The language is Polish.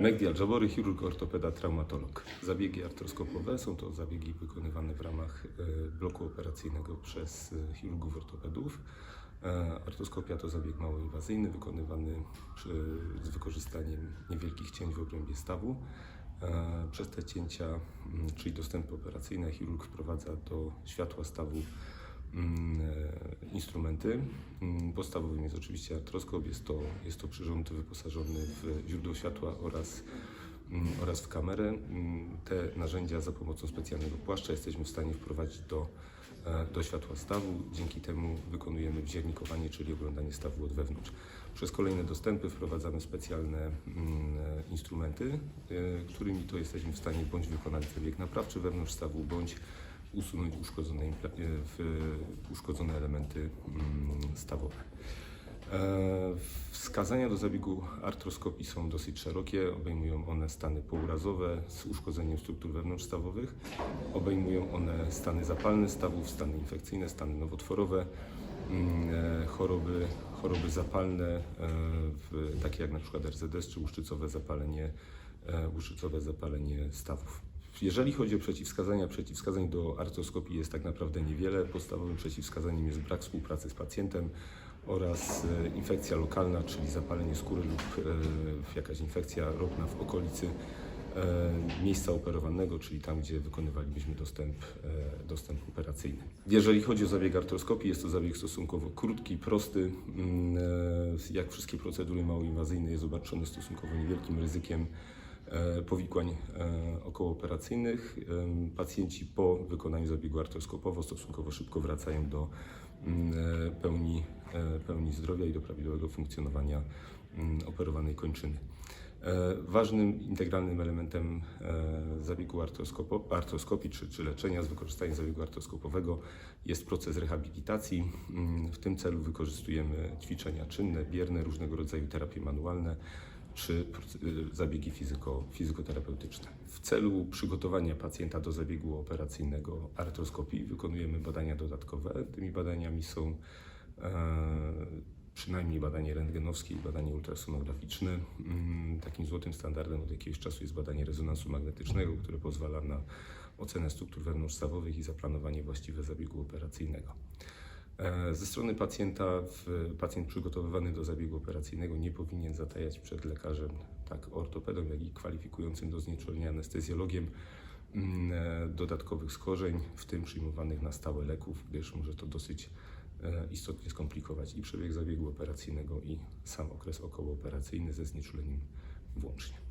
Megdi Al-Jabory, chirurg, ortopeda, traumatolog. Zabiegi artroskopowe są to zabiegi wykonywane w ramach e, bloku operacyjnego przez e, chirurgów ortopedów. E, Artroskopia to zabieg mało inwazyjny wykonywany przy, z wykorzystaniem niewielkich cięć w obrębie stawu. Przez te cięcia, czyli dostępy operacyjne, chirurg wprowadza do światła stawu instrumenty. Mm, Podstawowym jest oczywiście artroskop, jest to, jest to przyrząd wyposażony w źródło światła oraz, mm, oraz w kamerę. Mm, Te narzędzia za pomocą specjalnego płaszcza jesteśmy w stanie wprowadzić do, e, do światła stawu. Dzięki temu wykonujemy wziernikowanie, czyli oglądanie stawu od wewnątrz. Przez kolejne dostępy wprowadzamy specjalne mm, e, instrumenty, e, którymi to jesteśmy w stanie bądź wykonać zabieg naprawczy wewnątrz stawu, bądź usunąć uszkodzone, e, uszkodzone elementy mm, stawowe. E, Wskazania do zabiegu artroskopii są dosyć szerokie. Obejmują one stany pourazowe z uszkodzeniem struktur wewnątrzstawowych. Obejmują one stany zapalne stawów, stany infekcyjne, stany nowotworowe, mm, e, choroby, choroby zapalne, takie jak na przykład RZS czy łuszczycowe zapalenie, e, łuszczycowe zapalenie stawów. Jeżeli chodzi o przeciwwskazania, przeciwwskazań do artroskopii jest tak naprawdę niewiele. Podstawowym przeciwwskazaniem jest brak współpracy z pacjentem oraz e, infekcja lokalna, czyli zapalenie skóry lub e, jakaś infekcja ropna w okolicy e, miejsca operowanego, czyli tam, gdzie wykonywalibyśmy dostęp, dostęp operacyjny. Jeżeli chodzi o zabieg artroskopii, jest to zabieg stosunkowo krótki, prosty. Mm, Jak wszystkie procedury małoinwazyjne jest obarczony stosunkowo niewielkim ryzykiem powikłań e, okołooperacyjnych. Em, Pacjenci po wykonaniu zabiegu artroskopowo stosunkowo szybko wracają do mm, e, pełni, e, pełni zdrowia i do prawidłowego funkcjonowania mm, operowanej kończyny. E, Ważnym integralnym elementem e, zabiegu artroskopii czy, czy leczenia z wykorzystaniem zabiegu artroskopowego jest proces rehabilitacji. Mm, W tym celu wykorzystujemy ćwiczenia czynne, bierne, różnego rodzaju terapie manualne czy y, zabiegi fizyko, fizykoterapeutyczne. W celu przygotowania pacjenta do zabiegu operacyjnego artroskopii wykonujemy badania dodatkowe. Tymi badaniami są e, przynajmniej badanie rentgenowskie i badanie ultrasonograficzne. Mm, Takim złotym standardem od jakiegoś czasu jest badanie rezonansu magnetycznego, które pozwala na ocenę struktur wewnątrzstawowych i zaplanowanie właściwe zabiegu operacyjnego. E, Ze strony pacjenta, pacjent przygotowywany do zabiegu operacyjnego nie powinien zatajać przed lekarzem, tak ortopedą, jak i kwalifikującym do znieczulenia anestezjologiem, mm, e, dodatkowych schorzeń, w tym przyjmowanych na stałe leków, gdyż może to dosyć e, istotnie skomplikować i przebieg zabiegu operacyjnego, i sam okres okołooperacyjny ze znieczuleniem włącznie.